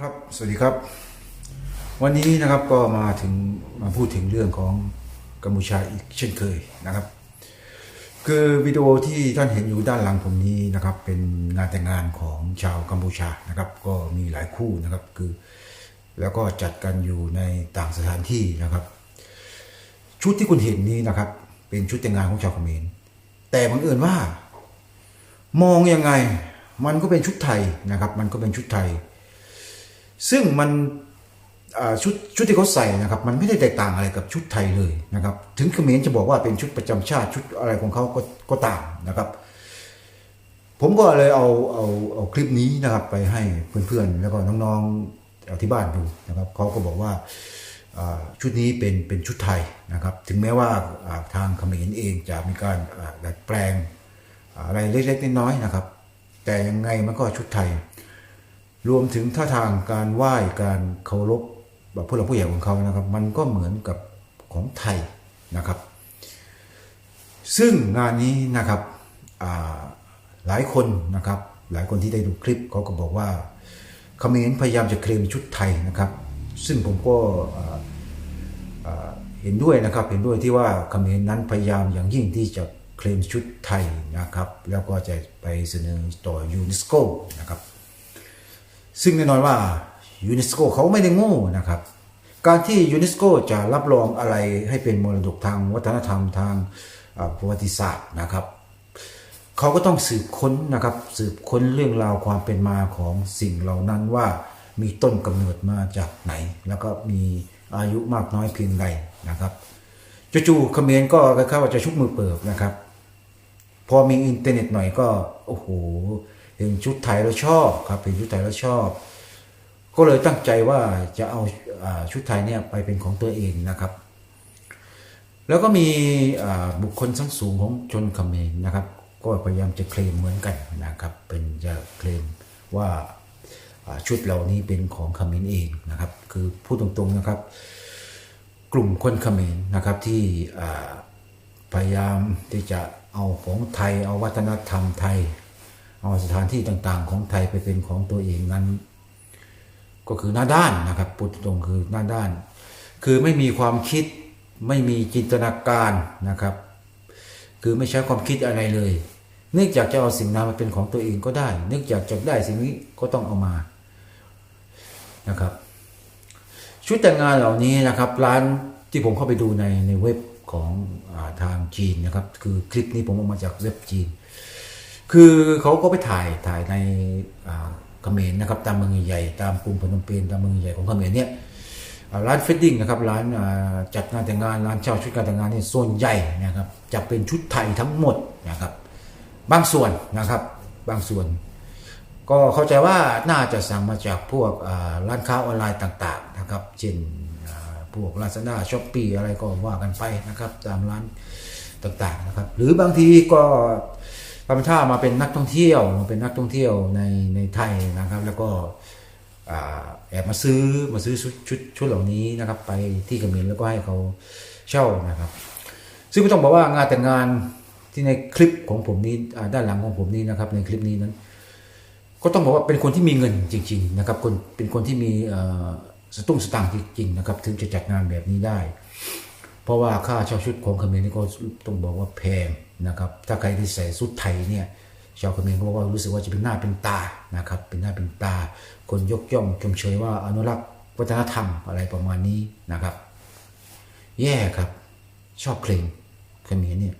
ครับ สวัสดีครับ วันนี้นะครับก็มาถึงมาพูดถึงเรื่องของกัมพูชาอีกเช่นเคยนะครับ คือวิดีโอที่ท่านเห็นอยู่ด้านหลังผมนี้นะครับ เป็นงานแต่งงานของชาวกัมพูชานะครับ ก็มีหลายคู่นะครับคือ แล้วก็จัดกันอยู่ในต่างสถานที่นะครับ ชุดที่คุณเห็นนี้นะครับ เป็นชุดแต่งงานของชาวเขมรแต่บังเอิญว่า มองยังไง มันก็เป็นชุดไทยนะครับ มันก็เป็นชุดไทย ซึ่งมันชุดชุดที่เขาใส่นะครับ มันไม่ได้แตกต่างอะไรกับชุดไทยเลยนะครับ ถึงเขมรจะบอกว่าเป็นชุดประจำชาติชุดอะไรของเขาก็ก็ตามนะครับ ผมก็เลยเอาเอาเอาคลิปนี้นะครับไปให้เพื่อนๆ แล้วก็น้องๆที่บ้านดูนะครับเขาก็บอกว่าชุดนี้เป็นเป็นชุดไทยนะครับ ถึงแม้ว่าทางเขมรเองจะมีการดัดแปลงอะไรเล็กๆน้อยๆนะครับ แต่ยังไงมันก็ชุดไทย รวมถึงท่าทางการไหว้การเคารพแบบผู้หลักผู้ใหญ่ของเขานะครับ มันก็เหมือนกับของไทยนะครับ ซึ่งงานนี้นะครับหลายคนนะครับ หลายคนที่ได้ดูคลิปเขาก็บอกว่าเขมรพยายามจะเคลมชุดไทยนะครับ ซึ่งผมก็เห็นด้วยนะครับเห็นด้วยที่ว่าเขมรนั้นพยายามอย่างยิ่งที่จะเคลมชุดไทยนะครับ แล้วก็จะไปเสนอต่อยูเนสโกนะครับ ซึ่งแน่นอนว่ายูเนสโกเขาไม่ได้โง่นะครับ การที่ยูเนสโกจะรับรองอะไรให้เป็นมรดกทางวัฒนธรรมทางประวัติศาสตร์นะครับเขาก็ต้องสืบค้นนะครับ สืบค้นเรื่องราวความเป็นมาของสิ่งเหล่านั้นว่ามีต้นกำเนิดมาจากไหน แล้วก็มีอายุมากน้อยเพียงใดนะครับจู่ๆเขมรก็คล้ายๆว่าจะชุบมือเปิบนะครับ พอมีอินเทอร์เน็ตหน่อยก็โอ้โหเห็นชุดไทยแล้วชอบครับเห็นชุดไทยแล้วชอบ ก็เลยตั้งใจว่าจะเอาอชุดไทยเนี่ยไปเป็นของตัวเองนะครับ แล้วก็มีบุคคลชั้นสูงของชนเขมรนะครับ ก็พยายามจะเคลมเหมือนกันนะครับ เป็นจะเคลมว่าชุดเหล่านี้เป็นของเขมรเองนะครับ คือพูดตรงๆนะครับ กลุ่มคนเขมรนะครับที่ พยายามที่จะเอาของไทย เอาวัฒนธรรมไทย เอาสถานที่ต่างๆ ของไทยไปเป็นของตัวเองนั้น ก็คือหน้าด้านนะครับพูดตรงคือหน้าด้าน คือไม่มีความคิดไม่มีจินตนาการนะครับ คือไม่ใช้ความคิดอะไรเลยนึกอยากจะเอาสิ่งนั้นมาเป็นของตัวเองก็ได้ นึกอยากจะได้สิ่งนี้ก็ต้องเอามานะครับ ชุดแต่งงานเหล่านี้นะครับ ร้านที่ผมเข้าไปดูในในเว็บ ของอทางจีนนะครับ คือคลิปนี้ผมเอามาจากเว็บจีน คือเขาก็ไปถ่ายถ่ายในเขมรนะครับ ตามเมืองใหญ่ตามกรุงพนมเปญตามเมืองใหญ่ของเขมรเนี่ยร้านเฟดดิ้งนะครับร้านจัดงานแต่งงานร้านเช่าชุดการแต่งงานนี่ส่วนใหญ่นะครับจะเป็นชุดไทยทั้งหมดนะครับ บางส่วนนะครับบางส่วน ก็เข้าใจว่าน่าจะสั่งมาจากพวกร้านค้าออนไลน์ต่าง ๆ นะครับ เช่น พวก Lazada s h o p e e อะไรก็ว่ากันไปนะครับ ตามร้านต่างๆนะครับ หรือบางทีก็ทำท่ามาเป็นนักท่องเที่ยวมาเป็นนักท่องเที่ยวในในไทยนะครับ แล้วก็แอบมาซื้อมาซื้อชุดชุดชุดเหล่านี้นะครับ ไปที่เขมรแล้วก็ให้เขาเช่านะครับ ซึ่งไม่ต้องบอกว่างานแต่งงานที่ในคลิปของผมนี้ด้านหลังของผมนี้นะครับ ในคลิปนี้นั้น ก็ต้องบอกว่าเป็นคนที่มีเงินจริง ๆ นะครับคนเป็นคนที่มีอ สตุ้งสตางค์จริงๆนะครับ ถึงจะจัดงานแบบนี้ได้ เพราะว่าค่าเช่าชุดของเขมรนี่ก็ต้องบอกว่าแพงนะครับ ถ้าใครที่ใส่ชุดไทยเนี่ยชาวเขมรก็บอกว่ารู้สึกว่าจะเป็นหน้าเป็นตานะครับ เป็นหน้าเป็นตา คนยกย่องชมเชยว่าอนุรักษ์วัฒนธรรมอะไรประมาณนี้นะครับ แย่ครับ ชอบเพลงเขมรเนี่ย